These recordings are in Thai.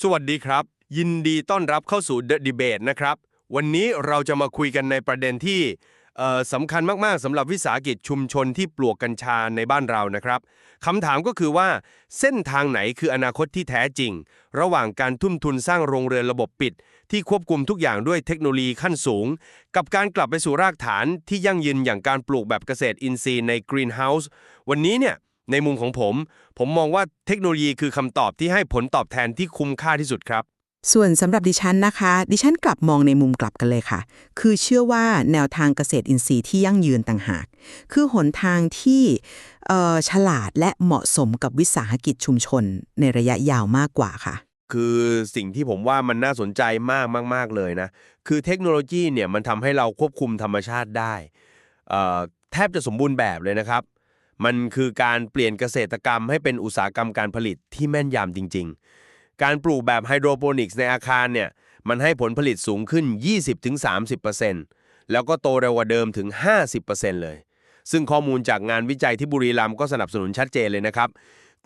สวัสดีครับ ยินดีต้อนรับเข้าสู่ The Debate นะครับ วันนี้เราจะมาคุยกันในประเด็นที่สำคัญมาก ๆสำหรับวิสาหกิจชุมชนที่ปลูกกัญชาในบ้านเรานะครับคำถามก็คือว่า เส้นทางไหนคืออนาคตที่แท้จริง ระหว่างการทุ่มทุนสร้างโรงเรือนระบบปิด ที่ควบคุมทุกอย่างด้วยเทคโนโลยีขั้นสูง กับการกลับไปสู่รากฐานที่ยั่งยืนอย่างการปลูกแบบเกษตรอินทรีย์ในกรีนเฮาส์วันนี้เนี่ย ในมุมของผม ผมมองว่าเทคโนโลยีคือคำตอบที่ให้ผลตอบแทนที่คุ้มค่าที่สุดครับ ส่วนสำหรับดิฉันนะคะ ดิฉันกลับมองในมุมกลับกันเลยค่ะ คือเชื่อว่าแนวทางเกษตรอินทรีย์ที่ยั่งยืนต่างหาก คือหนทางที่เอ่อฉลาดและเหมาะสมกับวิสาหกิจชุมชน ในระยะยาวมากกว่าค่ะ คือสิ่งที่ผมว่ามันน่าสนใจมากมากๆเลยนะ คือเทคโนโลยีเนี่ยมันทำให้เราควบคุมธรรมชาติได้เอ่อแทบจะสมบูรณ์แบบเลยนะครับ มันคือการเปลี่ยนเกษตรกรรมให้เป็นอุตสาหกรรมการผลิตที่แม่นยำจริง ๆ การปลูกแบบไฮโดรโปนิกส์ในอาคารเนี่ยมันให้ผลผลิตสูงขึ้น 20-30%แล้วก็โตเร็วกว่าเดิมถึง 50%เลย ซึ่งข้อมูลจากงานวิจัยที่บุรีรัมย์ก็สนับสนุนชัดเจนเลยนะครับ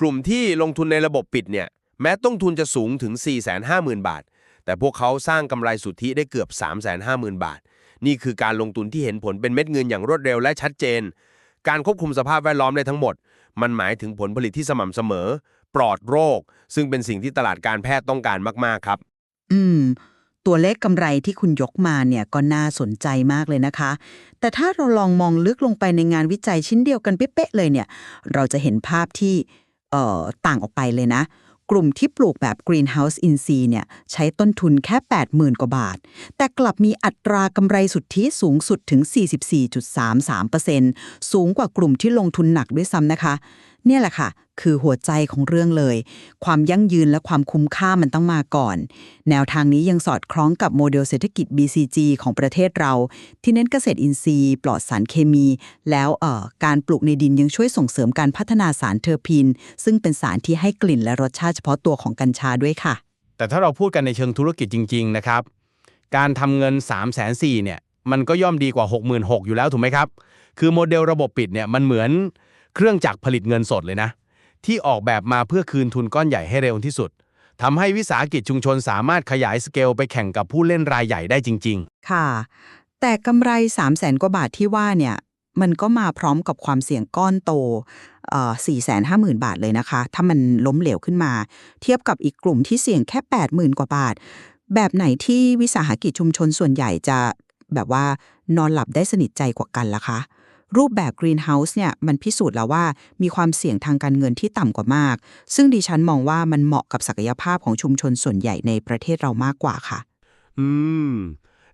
กลุ่มที่ลงทุนในระบบปิดเนี่ยแม้ต้นทุนจะสูงถึง 450,000 บาท แต่พวกเขาสร้างกำไรสุทธิได้เกือบ 350,000 บาท นี่คือการลงทุนที่เห็นผลเป็นเม็ดเงินอย่างรวดเร็วและชัดเจน การควบคุมสภาพแวดล้อมได้ทั้งหมด มันหมายถึงผลผลิตที่สม่ำเสมอ ปลอดโรค ซึ่งเป็นสิ่งที่ตลาดการแพทย์ต้องการมากๆครับ อืม ตัวเลขกำไรที่คุณยกมาเนี่ยก็น่าสนใจมากเลยนะคะ แต่ถ้าเราลองมองลึกลงไปในงานวิจัยชิ้นเดียวกันเป๊ะๆเลยเนี่ย เราจะเห็นภาพที่เอ่อต่างออกไปเลยนะ กลุ่มที่ปลูกแบบ Greenhouse in C เนี่ยใช้ต้นทุนแค่ 80,000 กว่าบาท แต่กลับมีอัตรากำไรสุทธิสูงสุดถึง 44.33%สูงกว่ากลุ่มที่ลงทุนหนักด้วยซ้ำนะคะ เนี่ยแหละค่ะ คือหัวใจของเรื่องเลย ความยั่งยืนและความคุ้มค่ามันต้องมาก่อน แนวทางนี้ยังสอดคล้องกับโมเดลเศรษฐกิจ BCG ของประเทศเรา ที่เน้นเกษตรอินทรีย์ ปลอดสารเคมี แล้วเอ่อการปลูกในดินยังช่วยส่งเสริมการพัฒนาสารเทอร์พีนซึ่งเป็นสารที่ให้กลิ่นและรสชาติเฉพาะตัวของกัญชาด้วยค่ะ แต่ถ้าเราพูดกันในเชิงธุรกิจจริง ๆ นะครับ การทำเงิน 3 4 0 0 0เนี่ยมันก็ย่อมดีกว่า 66,000อยู่แล้วถูกไหมครับ คือโมเดลระบบปิดเนี่ยมันเหมือน เครื่องจักรผลิตเงินสดเลยนะ ที่ออกแบบมาเพื่อคืนทุนก้อนใหญ่ให้เร็วที่สุดทำให้วิสาหกิจชุมชนสามารถขยายสเกลไปแข่งกับผู้เล่นรายใหญ่ได้จริง ๆ ค่ะ แต่กำไร 3 0 0แสนกว่าบาทที่ว่าเนี่ย มันก็มาพร้อมกับความเสี่ยงก้อนโตอ่อ450,000 บาทเลยนะคะ ถ้ามันล้มเหลวขึ้นมา เทียบกับอีกกลุ่มที่เสี่ยงแค่ 80,000 กว่าบาท แบบไหนที่วิสาหกิจชุมชนส่วนใหญ่จะแบบว่านอนหลับได้สนิทใจกว่ากันล่ะคะ รูปแบบ Greenhouse เนี่ยมันพิสูจน์แล้วว่ามีความเสี่ยงทางการเงินที่ต่ำกว่ามาก ซึ่งดิฉันมองว่ามันเหมาะกับศักยภาพของชุมชนส่วนใหญ่ในประเทศเรามากกว่าค่ะ อืม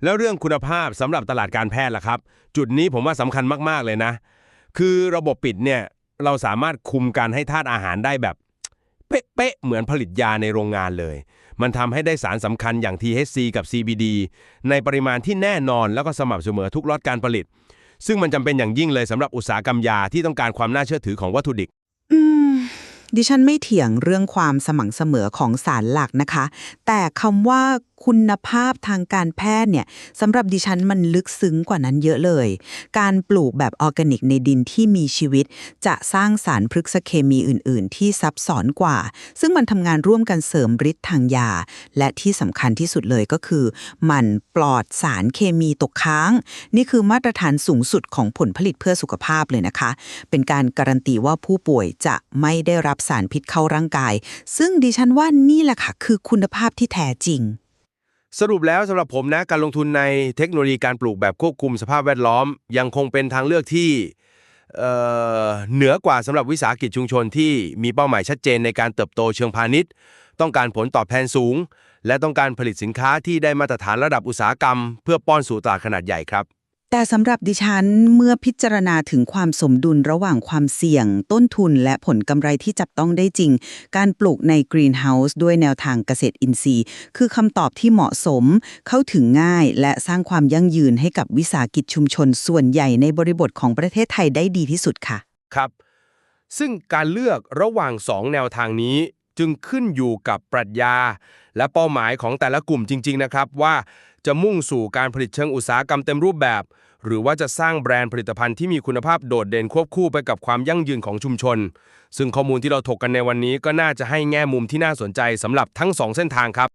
แล้วเรื่องคุณภาพสำหรับตลาดการแพทย์ล่ะครับ จุดนี้ผมว่าสำคัญมากๆเลยนะ คือระบบปิดเนี่ยเราสามารถคุมการให้ธาตุอาหารได้แบบเป๊ะๆเหมือนผลิตยาในโรงงานเลย มันทำให้ได้สารสำคัญอย่าง THC กับ CBD ในปริมาณที่แน่นอนแล้วก็สม่ำเสมอทุกล็อตการผลิต ซึ่งมันจำเป็นอย่างยิ่งเลยสำหรับอุตสาหกรรมยาที่ต้องการความน่าเชื่อถือของวัตถุดิบ ดิฉันไม่เถียงเรื่องความสม่ำเสมอของสารหลักนะคะ แต่คำว่าคุณภาพทางการแพทย์เนี่ยสำหรับดิฉันมันลึกซึ้งกว่านั้นเยอะเลย การปลูกแบบออร์แกนิกในดินที่มีชีวิต จะสร้างสารพฤกษเคมีอื่น ๆ ที่ซับซ้อนกว่า ซึ่งมันทำงานร่วมกันเสริมฤทธิ์ทางยา และที่สำคัญที่สุดเลยก็คือ มันปลอดสารเคมีตกค้าง นี่คือมาตรฐานสูงสุดของผลผลิตเพื่อสุขภาพเลยนะคะ เป็นการการันตีว่าผู้ป่วยจะไม่ได้รับสารพิษเข้าร่างกาย ซึ่งดิฉันว่านี่แหละค่ะคือคุณภาพที่แท้จริง สรุปแล้วสำหรับผมนะการลงทุนในเทคโนโลยีการปลูกแบบควบคุมสภาพแวดล้อม ยังคงเป็นทางเลือกที่เเหนือกว่าสำหรับวิสาหกิจชุมชนที่มีเป้าหมายชัดเจนในการเติบโตเชิงพาณิชย์ ต้องการผลตอบแทนสูง และต้องการผลิตสินค้าที่ได้มาตรฐานระดับอุตสาหกรรม เพื่อป้อนสู่ตลาดขนาดใหญ่ครับ แต่สำหรับดิฉันเมื่อพิจารณาถึงความสมดุลระหว่างความเสี่ยง ต้นทุนและผลกำไรที่จับต้องได้จริง การปลูกในกรีนเฮาส์ด้วยแนวทางเกษตรอินทรีย์ คือคำตอบที่เหมาะสม เข้าถึงง่ายและสร้างความยั่งยืนให้กับวิสาหกิจชุมชนส่วนใหญ่ในบริบทของประเทศไทยได้ดีที่สุดค่ะ ครับ ซึ่งการเลือกระหว่าง 2 แนวทางนี้จึงขึ้นอยู่กับปรัชญา และเป้าหมายของแต่ละกลุ่มจริง ๆ นะครับว่า จะมุ่งสู่การผลิตเชิงอุตสาหกรรมเต็มรูปแบบ หรือว่าจะสร้างแบรนด์ผลิตภัณฑ์ที่มีคุณภาพโดดเด่นควบคู่ไปกับความยั่งยืนของชุมชน ซึ่งข้อมูลที่เราถกกันในวันนี้ก็น่าจะให้แง่มุมที่น่าสนใจสำหรับทั้งสองเส้นทางครับ